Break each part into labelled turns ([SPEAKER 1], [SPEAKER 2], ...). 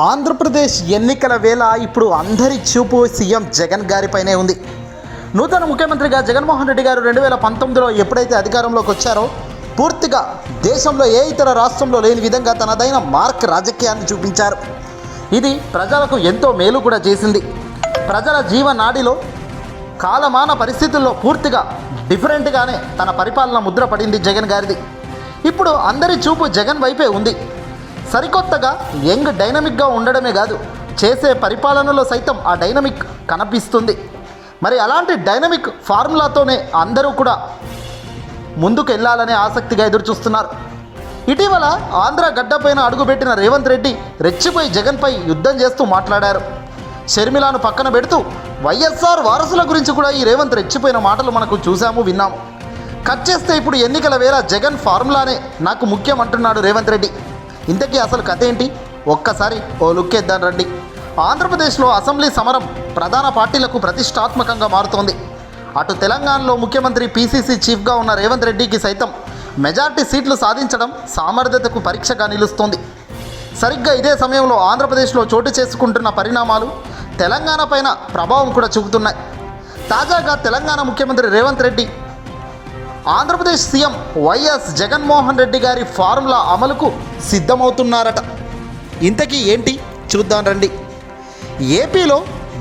[SPEAKER 1] ఆంధ్రప్రదేశ్ ఎన్నికల వేళ ఇప్పుడు అందరి చూపు సీఎం జగన్ గారిపైనే ఉంది. నూతన ముఖ్యమంత్రిగా జగన్మోహన్ రెడ్డి గారు రెండు వేల పంతొమ్మిదిలో ఎప్పుడైతే అధికారంలోకి వచ్చారో పూర్తిగా దేశంలో ఏ ఇతర రాష్ట్రంలో లేని విధంగా తనదైన మార్క్ రాజకీయాన్ని చూపించారు. ఇది ప్రజలకు ఎంతో మేలు కూడా చేసింది. ప్రజల జీవనాడిలో కాలమాన పరిస్థితుల్లో పూర్తిగా డిఫరెంట్గానే తన పరిపాలన ముద్ర పడింది జగన్ గారిది. ఇప్పుడు అందరి చూపు జగన్ వైపే ఉంది. సరికొత్తగా యంగ్ డైనమిక్గా ఉండడమే కాదు చేసే పరిపాలనలో సైతం ఆ డైనమిక్ కనిపిస్తుంది. మరి అలాంటి డైనమిక్ ఫార్ములాతోనే అందరూ కూడా ముందుకు వెళ్ళాలనే ఆసక్తిగా ఎదురుచూస్తున్నారు. ఇటీవల ఆంధ్ర గడ్డపైన అడుగుపెట్టిన రేవంత్ రెడ్డి రెచ్చిపోయి జగన్పై యుద్ధం చేస్తూ మాట్లాడారు. షర్మిలాను పక్కన పెడుతూ వైఎస్ఆర్ వారసుల గురించి కూడా ఈ రేవంత్ రెచ్చిపోయిన మాటలు మనకు చూసాము విన్నాము. కట్ చేస్తే ఇప్పుడు ఎన్నికల వేళ జగన్ ఫార్ములానే నాకు ముఖ్యం అంటున్నాడు రేవంత్ రెడ్డి. ఇంతకీ అసలు కథ ఏంటి? ఒక్కసారి ఓ లుక్ ఇద్దాం రండి. ఆంధ్రప్రదేశ్లో అసెంబ్లీ సమరం ప్రధాన పార్టీలకు ప్రతిష్టాత్మకంగా మారుతోంది. అటు తెలంగాణలో ముఖ్యమంత్రి పీసీసీ చీఫ్గా ఉన్న రేవంత్ రెడ్డికి సైతం మెజార్టీ సీట్లు సాధించడం సామర్థ్యతకు పరీక్షగా నిలుస్తోంది. సరిగ్గా ఇదే సమయంలో ఆంధ్రప్రదేశ్లో చోటు చేసుకుంటున్న పరిణామాలు తెలంగాణ పైన ప్రభావం కూడా చూపుతున్నాయి. తాజాగా తెలంగాణ ముఖ్యమంత్రి రేవంత్ రెడ్డి ఆంధ్రప్రదేశ్ సీఎం వైఎస్ జగన్మోహన్ రెడ్డి గారి ఫార్ములా అమలుకు సిద్ధమవుతున్నారట. ఇంతకీ ఏంటి? చూద్దాం రండి. ఏపీలో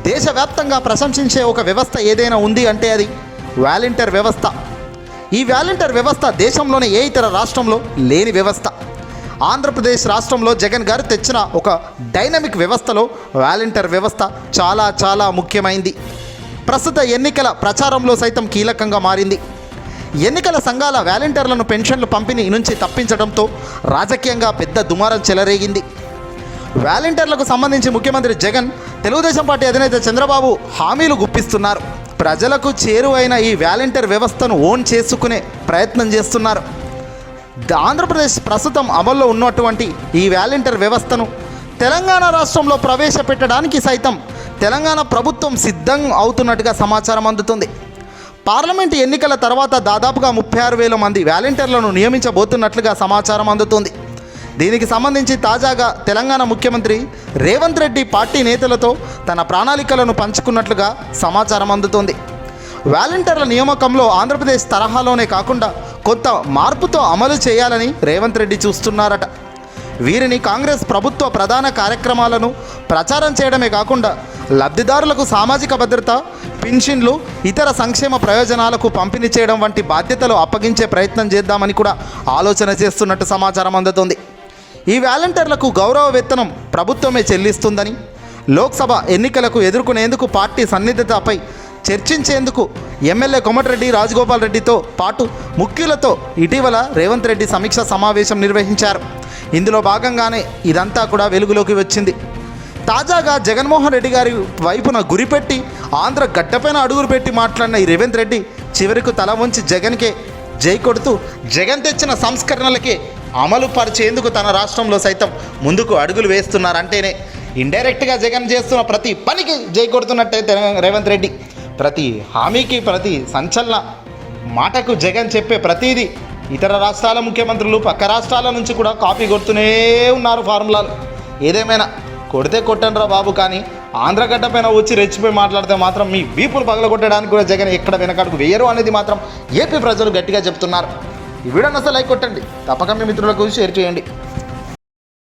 [SPEAKER 1] దేశవ్యాప్తంగా ప్రశంసించే ఒక వ్యవస్థ ఏదైనా ఉంది అంటే అది వాలంటీర్ వ్యవస్థ. ఈ వాలంటీర్ వ్యవస్థ దేశంలోనే ఏ ఇతర రాష్ట్రంలో లేని వ్యవస్థ. ఆంధ్రప్రదేశ్ రాష్ట్రంలో జగన్ గారు తెచ్చిన ఒక డైనమిక్ వ్యవస్థలో వాలంటీర్ వ్యవస్థ చాలా చాలా ముఖ్యమైంది. ప్రస్తుత ఎన్నికల ప్రచారంలో సైతం కీలకంగా మారింది. ఎన్నికల సంఘాల వాలంటీర్లను పెన్షన్లు పంపిణీ నుంచి తప్పించడంతో రాజకీయంగా పెద్ద దుమారం చెలరేగింది. వాలంటీర్లకు సంబంధించి ముఖ్యమంత్రి జగన్ తెలుగుదేశం పార్టీ అధినేత చంద్రబాబు హామీలు గుప్పిస్తున్నారు. ప్రజలకు చేరువైన ఈ వాలంటీర్ వ్యవస్థను ఓన్ చేసుకునే ప్రయత్నం చేస్తున్నారు. ఆంధ్రప్రదేశ్ ప్రస్తుతం అమల్లో ఉన్నటువంటి ఈ వాలంటీర్ వ్యవస్థను తెలంగాణ రాష్ట్రంలో ప్రవేశపెట్టడానికి సైతం తెలంగాణ ప్రభుత్వం సిద్ధం అవుతున్నట్టుగా సమాచారం అందుతుంది. పార్లమెంట్ ఎన్నికల తర్వాత దాదాపుగా ముప్పై ఆరు వేల మంది వాలంటీర్లను నియమించబోతున్నట్లుగా సమాచారం అందుతుంది. దీనికి సంబంధించి తాజాగా తెలంగాణ ముఖ్యమంత్రి రేవంత్ రెడ్డి పార్టీ నేతలతో తన ప్రణాళికలను పంచుకున్నట్లుగా సమాచారం అందుతోంది. వాలంటీర్ల నియామకంలో ఆంధ్రప్రదేశ్ తరహాలోనే కాకుండా కొత్త మార్పుతో అమలు చేయాలని రేవంత్ రెడ్డి చూస్తున్నారట. వీరిని కాంగ్రెస్ ప్రభుత్వ ప్రధాన కార్యక్రమాలను ప్రచారం చేయడమే కాకుండా లబ్ధిదారులకు సామాజిక భద్రత పింఛన్లు ఇతర సంక్షేమ ప్రయోజనాలకు పంపిణీ చేయడం వంటి బాధ్యతలు అప్పగించే ప్రయత్నం చేద్దామని కూడా ఆలోచన చేస్తున్నట్టు సమాచారం అందుతుంది. ఈ వాలంటీర్లకు గౌరవ వేతనం ప్రభుత్వమే చెల్లిస్తుందని లోక్సభ ఎన్నికలకు ఎదుర్కొనేందుకు పార్టీ సన్నిహితపై చర్చించేందుకు ఎమ్మెల్యే కొమటిరెడ్డి రాజగోపాల్ రెడ్డితో పాటు ముఖ్యులతో ఇటీవల రేవంత్ రెడ్డి సమీక్ష సమావేశం నిర్వహించారు. ఇందులో భాగంగానే ఇదంతా కూడా వెలుగులోకి వచ్చింది. తాజాగా జగన్మోహన్ రెడ్డి గారి వైపున గురిపెట్టి ఆంధ్ర గడ్డపైన అడుగులు పెట్టి మాట్లాడిన ఈ రేవంత్ రెడ్డి చివరికి తల వంచి జగన్కే జై కొడుతూ జగన్ తెచ్చిన సంస్కరణలకే అమలు పరిచేందుకు తన రాష్ట్రంలో సైతం ముందుకు అడుగులు వేస్తున్నారంటేనే ఇండైరెక్ట్గా జగన్ చేస్తున్న ప్రతి పనికి జై కొడుతున్నట్టయితే రేవంత్ రెడ్డి. ప్రతి హామీకి ప్రతి సంచలన మాటకు జగన్ చెప్పే ప్రతిదీ ఇతర రాష్ట్రాల ముఖ్యమంత్రులు పక్క రాష్ట్రాల నుంచి కూడా కాపీ కొడుతూనే ఉన్నారు ఫార్ములాలు. ఏదేమైనా కొడితే కొట్టండిరా బాబు కానీ ఆంధ్రగడ్డ పైన వచ్చి రెచ్చిపోయి మాట్లాడితే మాత్రం మీ వీపులు పగలగొట్టడానికి కూడా జగన్ ఎక్కడ వెనకాడుకు వేయరు అనేది మాత్రం ఏపీ ప్రజలు గట్టిగా చెప్తున్నారు. ఈ వీడియో అసలు లైక్ కొట్టండి. తప్పక మీ మిత్రులకు షేర్ చేయండి.